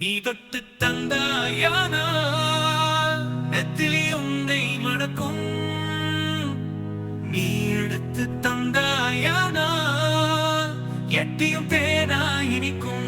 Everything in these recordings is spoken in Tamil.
நீ தொட்டு தந்தாயானால் நெத்திலி உன்னை மணக்கும். நீ எடுத்து தந்தாயானால் எட்டியும் தேனா இனிக்கும்.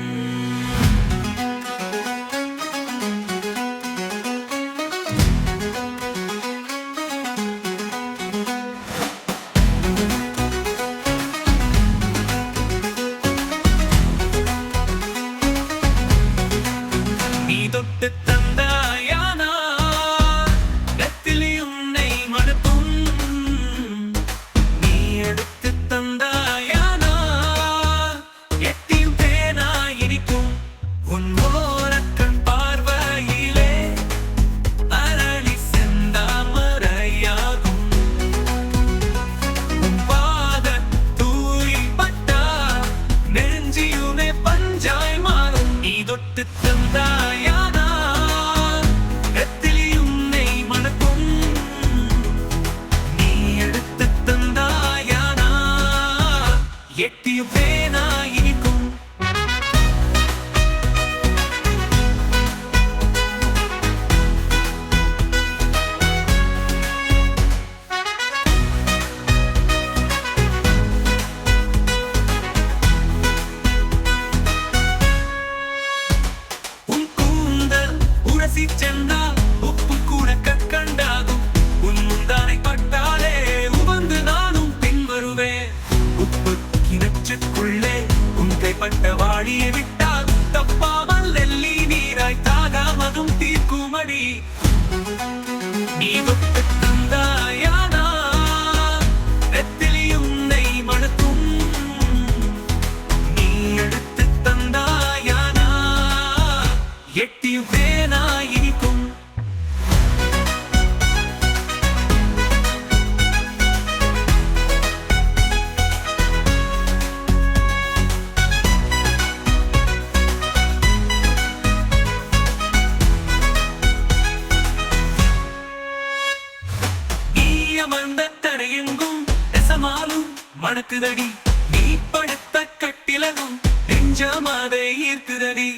புதிய பேனா இனிக்கும் சென்றால் எட்டி வேணாயிருக்கும். மந்த தடையெங்கும் நெசமாலும் மணக்குதடி. நீ படுத்த கட்டிலகும் நெஞ்சமாதை ஈர்க்குதடி.